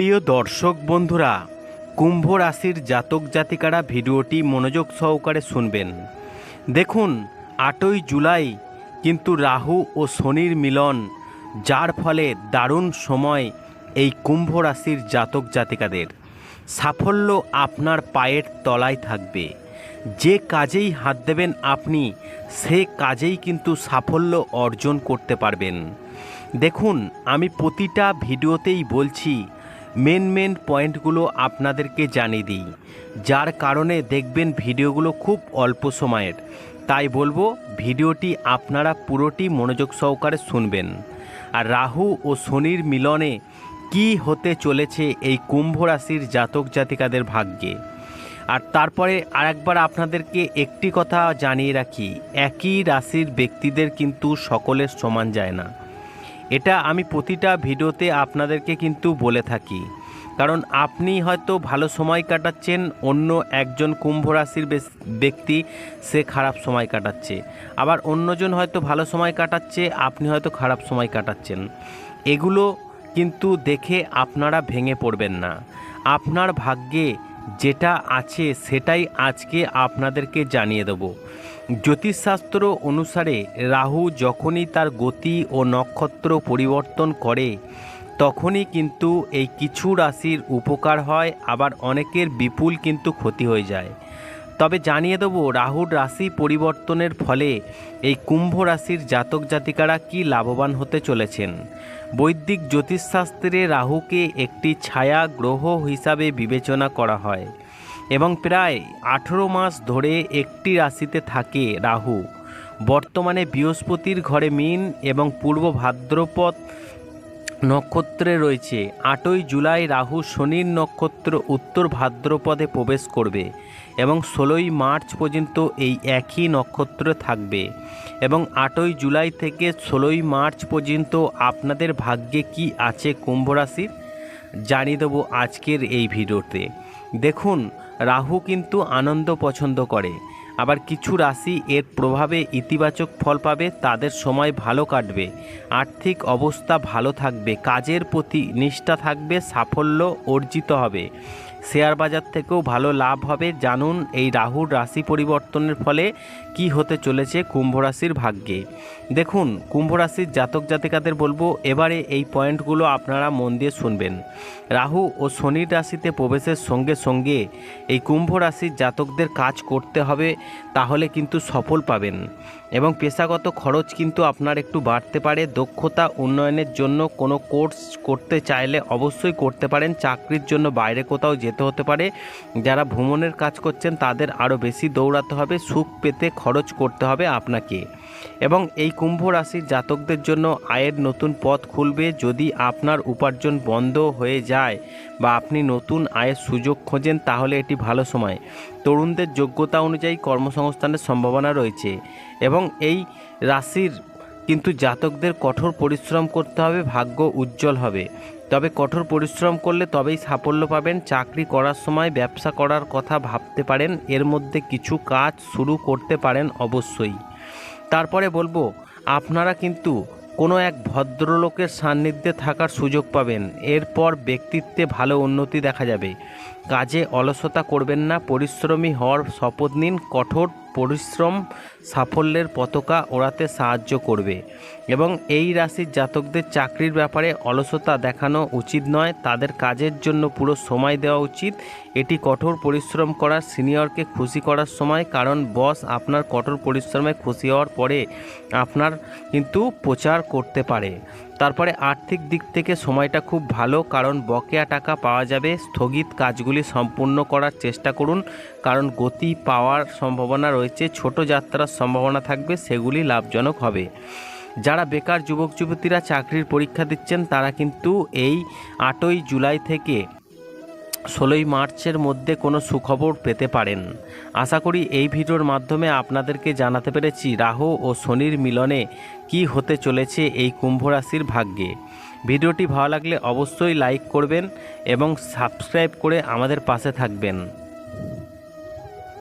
প্রিয় দর্শক বন্ধুরা, কুম্ভ রাশির জাতক জাতিকারা ভিডিওটি মনোযোগ সহকারে শুনবেন। দেখুন, আটই জুলাই কিন্তু রাহু ও শনির মিলন, যার ফলে দারুণ সময় এই কুম্ভ রাশির জাতক জাতিকাদের। সাফল্য আপনার পায়ের তলায় থাকবে। যে কাজেই হাত দেবেন আপনি, সে কাজেই কিন্তু সাফল্য অর্জন করতে পারবেন। দেখুন, আমি প্রতিটা ভিডিওতেই বলছি মেন মেন পয়েন্টগুলো আপনাদেরকে জানিয়ে দিই। যার কারণে দেখবেন ভিডিওগুলো খুব অল্প সময়ের। তাই বলব, ভিডিওটি আপনারা পুরোটি মনোযোগ সহকারে শুনবেন। আর রাহু ও শনির মিলনে কি হতে চলেছে এই কুম্ভ রাশির জাতক জাতিকাদের ভাগ্যে? আর তারপরে আরেকবার আপনাদেরকে একটি কথা জানিয়ে রাখি, একই রাশির ব্যক্তিদের কিন্তু সকলের সমান যায় না। এটা আমি প্রতিটা ভিডিওতে আপনাদেরকে কিন্তু বলে থাকি। কারণ আপনি হয়তো ভালো সময় কাটাচ্ছেন, অন্য একজন কুম্ভ রাশির ব্যক্তি সে খারাপ সময় কাটাচ্ছে। আবার অন্যজন হয়তো ভালো সময় কাটাচ্ছে, আপনি হয়তো খারাপ সময় কাটাচ্ছেন। এগুলো কিন্তু দেখে আপনারা ভেঙে পড়বেন না। আপনার ভাগ্যে যেটা আছে সেটাই আজকে আপনাদেরকে জানিয়ে দেবো। জ্যোতিষশাস্ত্র অনুসারে রাহু যখনই তার গতি ও নক্ষত্র পরিবর্তন করে, তখনই কিন্তু এই কিছু রাশির উপকার হয়, আবার অনেকের বিপুল কিন্তু ক্ষতি হয়ে যায়। তবে জানিয়ে দেবো, রাহুর রাশি পরিবর্তনের ফলে এই কুম্ভ রাশির জাতক জাতিকারা কি লাভবান হতে চলেছেন? বৈদিক জ্যোতিষশাস্ত্রে রাহুকে একটি ছায়া গ্রহ হিসাবে বিবেচনা করা হয়। এবং প্রায় আঠেরো মাস ধরে একটি রাশিতে থাকে রাহু। বর্তমানে বৃহস্পতির ঘরে মিন এবং পূর্ব ভাদ্রপদ নক্ষত্রে রয়েছে। আটই জুলাই রাহু শনির নক্ষত্র উত্তর ভাদ্রপদে প্রবেশ করবে এবং ষোলোই মার্চ পর্যন্ত এই একই নক্ষত্র থাকবে এবং আটই জুলাই থেকে ষোলোই মার্চ পর্যন্ত আপনাদের ভাগ্যে কি আছে কুম্ভ রাশির? জানিয়ে দেবো আজকের এই ভিডিওতে। দেখুন, রাহু কিন্তু আনন্দ পছন্দ করে। আবার কিছু রাশি এর প্রভাবে ইতিবাচক ফল পাবে, তাদের সময় ভালো কাটবে। আর্থিক অবস্থা ভালো থাকবে, কাজের প্রতি নিষ্ঠা থাকবে, সাফল্য অর্জিত হবে। শেয়ার বাজার থেকেও ভালো লাভ হবে। জানুন এই রাহুর রাশি পরিবর্তনের ফলে কি হতে চলেছে কুম্ভ রাশির ভাগ্যে। দেখুন, কুম্ভ রাশির জাতক জাতিকাদের বলব, এবারে এই পয়েন্টগুলো আপনারা মন দিয়ে শুনবেন। রাহু ও শনির রাশিতে প্রবেশের সঙ্গে সঙ্গে এই কুম্ভ রাশির জাতকদের কাজ করতে হবে, তাহলে কিন্তু সফল পাবেন। এবং পেশাগত খরচ কিন্তু আপনার একটু বাড়তে পারে। দক্ষতা উন্নয়নের জন্য কোনো কোর্স করতে চাইলে অবশ্যই করতে পারেন। চাকরির জন্য বাইরে কোথাও যেতে হতে পারে। যারা ভ্রমণের কাজ করছেন, তাদের আরও বেশি দৌড়াতে হবে, সুখ পেতে খরচ করতে হবে আপনাকে। এবং এই কুম্ভ রাশির জাতকদের জন্য আয়ের নতুন পথ খুলবে। যদি আপনার উপার্জন বন্ধ হয়ে যায় বা আপনি নতুন আয়ের সুযোগ খোঁজেন, তাহলে এটি ভালো সময়। তরুণদের যোগ্যতা অনুযায়ী কর্মসংস্থানের সম্ভাবনা রয়েছে। এবং এই রাশির কিন্তু জাতকদের কঠোর পরিশ্রম করতে হবে, ভাগ্য উজ্জ্বল হবে। তবে কঠোর পরিশ্রম করলে তবেই সাফল্য পাবেন। চাকরি করার সময় ব্যবসা করার কথা ভাবতে পারেন, এর মধ্যে কিছু কাজ শুরু করতে পারেন অবশ্যই। তারপরে বলব, আপনারা কিন্তু কোনো এক ভদ্রলোকের সান্নিধ্যে থাকার সুযোগ পাবেন। এরপর ব্যক্তিত্বে ভালো উন্নতি দেখা যাবে। কাজে অলসতা করবেন না, পরিশ্রমী হওয়ার শপথ নিন, কঠোর পরিশ্রম সাফল্যের পতাকা ওড়াতে সাহায্য করবে এবং এই রাশির জাতকদের চাকরির ব্যাপারে অলসতা দেখানো উচিত নয়। তাদের কাজের জন্য পুরো সময় দেওয়া উচিত। এটি কঠোর পরিশ্রম করার সিনিয়রকে খুশি করার সময়, কারণ বস আপনার কঠোর পরিশ্রমে খুশি হওয়ার পরে আপনার কিন্তু প্রচার করতে পারে। তারপরে আর্থিক দিক থেকে সময়টা খুব ভালো, কারণ বকেয়া টাকা পাওয়া যাবে। স্থগিত কাজগুলি সম্পূর্ণ করার চেষ্টা করুন, কারণ গতি পাওয়ার সম্ভাবনা রয়েছে, ছোট যাত্রার সম্ভাবনা থাকবে, সেগুলি লাভজনক হবে। যারা বেকার যুবক যুবতীরা চাকরির পরীক্ষা দিচ্ছেন, তারা কিন্তু এই আটই জুলাই থেকে ষোলোই মার্চের মধ্যে কোনো সুখবর পেতে পারেন। আশা করি এই ভিডিওর মাধ্যমে আপনাদেরকে জানাতে পেরেছি রাহু ও শনির মিলনে কি হতে চলেছে এই কুম্ভ রাশির ভাগ্যে। ভিডিওটি ভালো লাগলে অবশ্যই লাইক করবেন এবং সাবস্ক্রাইব করে আমাদের পাশে থাকবেন।